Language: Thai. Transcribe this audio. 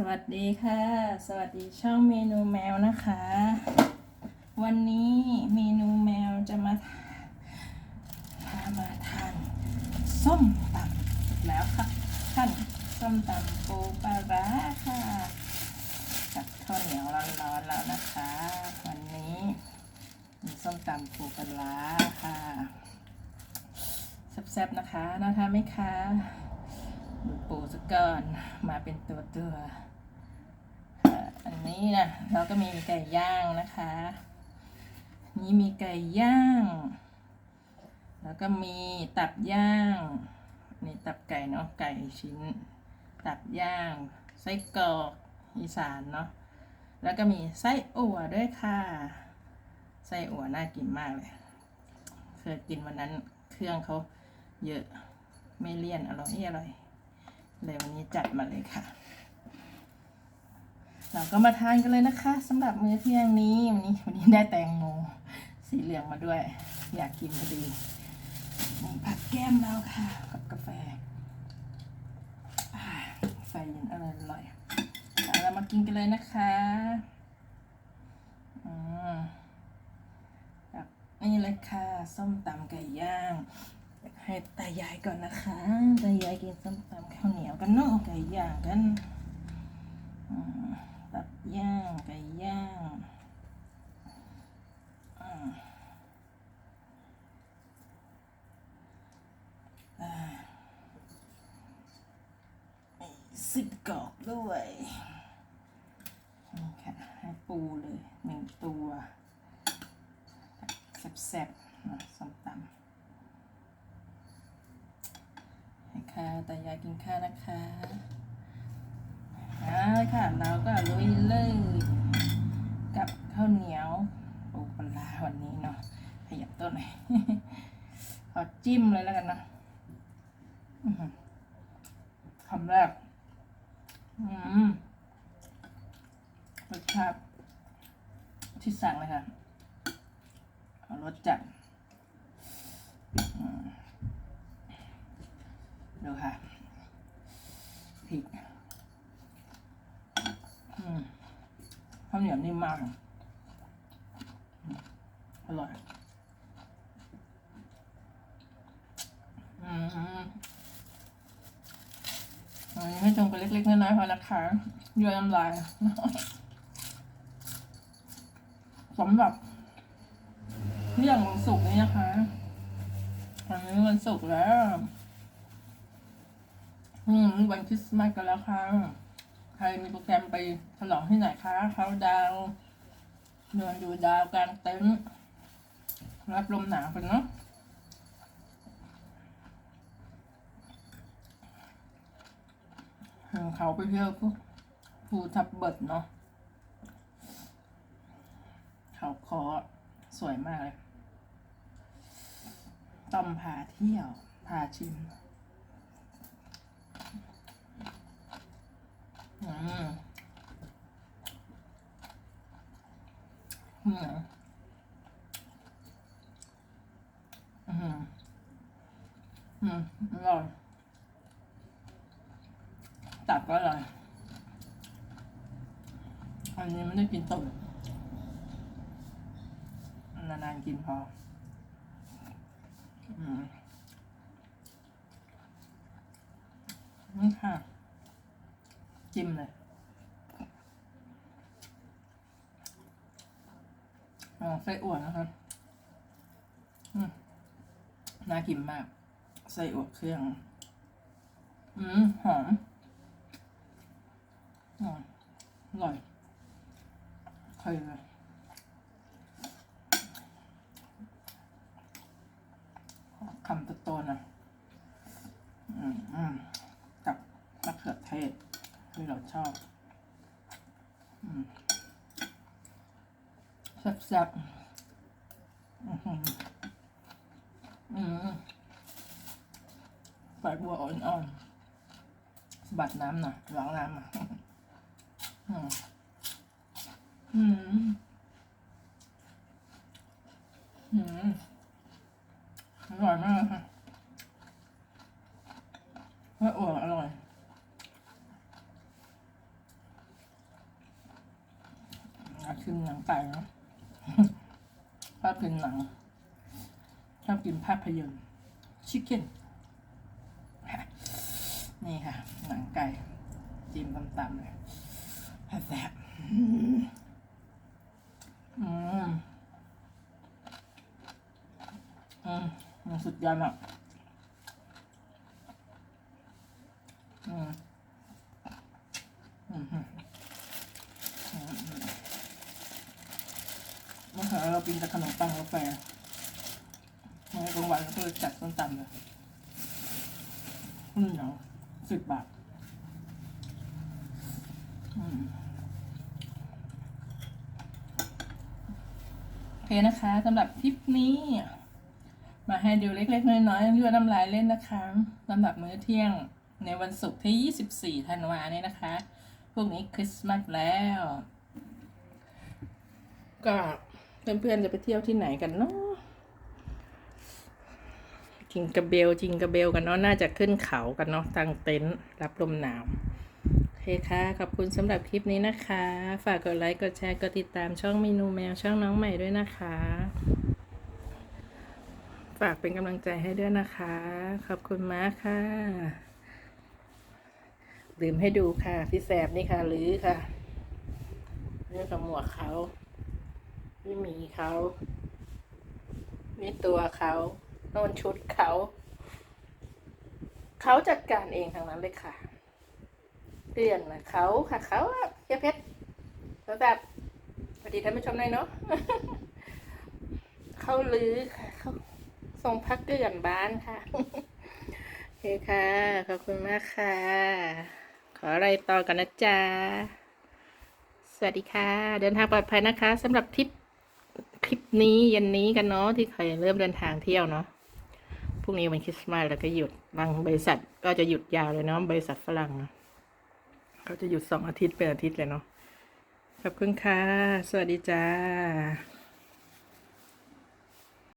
สวัสดีค่ะ สวัสดีช่องเมนูแมวนะคะ วันนี้เมนูแมวจะมาพามาทานส้มตำอีกแล้วค่ะท่านส้มตำปูปลาร้าค่ะกับข้าวเหนียวร้อนๆแล้วนะคะ วันนี้มีส้มตำปูปลาร้าค่ะแซ่บๆนะคะน่าทานไหมคะ ปูสกก่อนมาเป็นตัวตัวอันนี้นะเราก็มีไก่ย่างนะคะ นี่มีไก่ย่าง แล้วก็มีตับย่างนี่ตับไก่เนาะไก่ชิ้น ตับย่างไส้กรอกอีสานเนาะแล้วก็มีไส้อั่วด้วยค่ะไส้อั่วน่ากินมากเลยเคยกินวันนั้นเครื่องเขาเยอะไม่เลี่ยนอร่อยอร่อย เลยวันนี้จัดมาเลยค่ะ เราก็มาทานกันเลยนะคะสำหรับมื้อเที่ยงนี้วันนี้วันนี้ได้แตงโมสีเหลืองมาด้วย อยากกินพอดีนี่ผัดแก้มเราค่ะ กับกาแฟอ่เย็นอร่อยอร่อยเอาเรามากินกันเลยนะคะอืมแบบนี่เลยค่ะ ส้มตำไก่ย่าง ให้ตายายก่อนนะคะตายายกินส้มตำข้าวเหนียวกันเนาะไก่ย่างกันตับย่างไก่ย่างอ่ามีสิบกรอกด้วยนี่ค่ะให้ปูเลยหนึ่งตัวแซ่บๆนะส้มตำ ค่ะแต่ยากกินข้าวนะคะอาค่ะเราก็ลุยเลยกับข้าวเหนียวปูปลาวันนี้เนาะขยับตัวหน่อยขอจิ้มเลยแล้วกันนะคำแรกอืมรสชาติที่สั่งเลยค่ะรสจัด ดูค่ะพริกอืมข้าวเหนียวนิ่มมาก อร่อยอืมอันนี้ให้จงเป็นเล็กๆน้อยๆพอนะคะย่อยน้ำลายสำหรับเที่ยงวันศุกร์นี้นะคะวันนี้วันศุกร์แล้ว อืมวันคริสต์มาสกันแล้วค่ะ ใครมีโปรแกรมไปฉลองที่ไหนคะเขาดาวเดินดูดาวกลางเต็นท์รับลมหนาวกันเนาะเขาไปเที่ยวพวกภูทับเบิดเนาะเขาคอสวยมากเลยต้อมพาเที่ยวพาชิม อืม อืมอืมอืมอร่อยตับก็อร่อยอันนี้ไม่ได้กินตุ่มนานๆกินพอ อืมนี่ค่ะ จิ้มเลยอ๋อ ไส้อั่วนะครับน่ากินมาก ไส้อั่วเครื่อง อืมหอมอร่อยเคยเลยคำโตนะอืมอืมกับมะเขือเทศที่เราชอบ อืม แซ่บๆอือหืออืมใบบัวอ่อนๆสบัดน้ำหน่อยล้างน้ำอะอืมอืมอืมอร่อยมากค่ะและอั่วอร่อยชิมหนังไก่เนาะ ชอบกินหนังชอบกินภาพยนตร์ชิคเก้นนี่ค่ะ หนังไก่จิ้มตำๆเลยแซ่บอืมอืมอืมมันสุดยอดอะอืมอืมอืมอืมอืมเมื่อเช้าเรากินแต่ขนมปังกาแฟเมื่อกลางวันเราก็เลยจัดส้มตำเลยอืมเนาะสิบบาทอืมโอเคนะคะสำหรับคลิปนี้ มาให้ดูเล็ก ๆ น้อยๆเลือน้ำลายเล่นนะคะสำหรับมื้อเที่ยงในวันศุกร์ที่ 24 ธันวาเนี่ยนะคะ พวกนี้คริสต์มาสแล้ว ก็ เพื่อนๆจะไปเที่ยวที่ไหนกันเนาะจิงกระเบลจิงกระเบลกันเนาะน่าจะขึ้นเขากันเนาะตั้งเต็นท์รับลมหนาวโอเคค่ะ ขอบคุณสำหรับคลิปนี้นะคะ ฝากกดไลค์กดแชร์กดติดตามช่องเมนูแมวช่องน้องใหม่ด้วยนะคะ ฝากเป็นกำลังใจให้ด้วยนะคะ ขอบคุณมากค่ะลืมให้ดูค่ะพี่แสบนี่ค่ะ หรือค่ะเรื่องกับหมวกเขา นี่หมีเขา นี่ตัวเขาโน่นชุดเขา เขาจัดการเองทางนั้นเลยค่ะเตือนนะเขาค่ะเขาเฮียเพชรแล้วแบบสวัสดีท่านผู้ชมหน่อยเนาะเขาลือค่ะเขาส่งพักเกลื่อนบ้านค่ะโอเคค่ะ ขอบคุณมากค่ะ ขออะไรต่อกันนะจ๊ะสวัสดีค่ะ เดินทางปลอดภัยนะคะสำหรับทริป ลิปนี้เย็นนี้กันเนาะที่ใครเริ่มเดินทางเที่ยวเนาะพรุ่งนี้วันคริสต์มาสแล้วก็หยุดบางบริษัทก็จะหยุดยาวเลยเนาะบริษัทฝรั่งเนาะเขาจะหยุดสองอาทิตย์เป็นอาทิตย์เลยเนาะขอบคุณค่ะ สวัสดีจ้า